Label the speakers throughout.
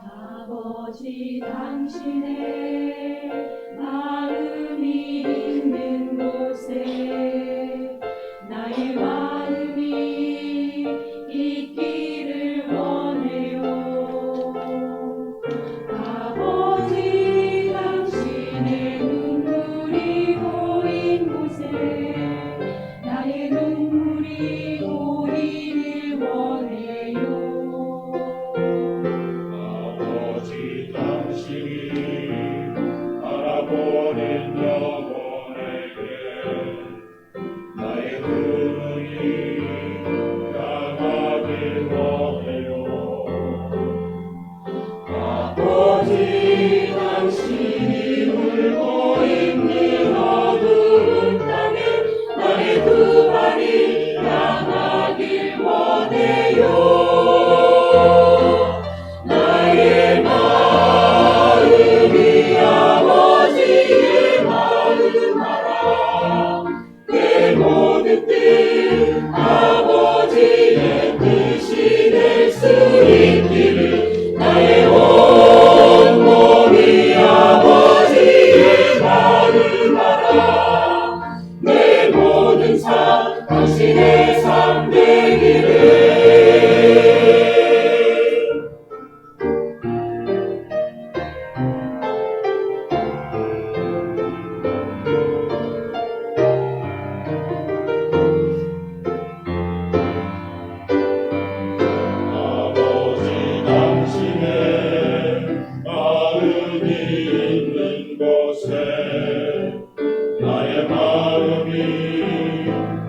Speaker 1: 아버지 당신의 마음이 있는 곳에 나의 마음
Speaker 2: 마음이 아버지의 마음을 알아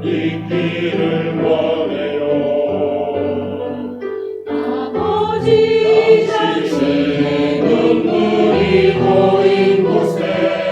Speaker 2: 있기를 원해요.
Speaker 1: 아버지 당신의
Speaker 2: 눈물이 보인 곳에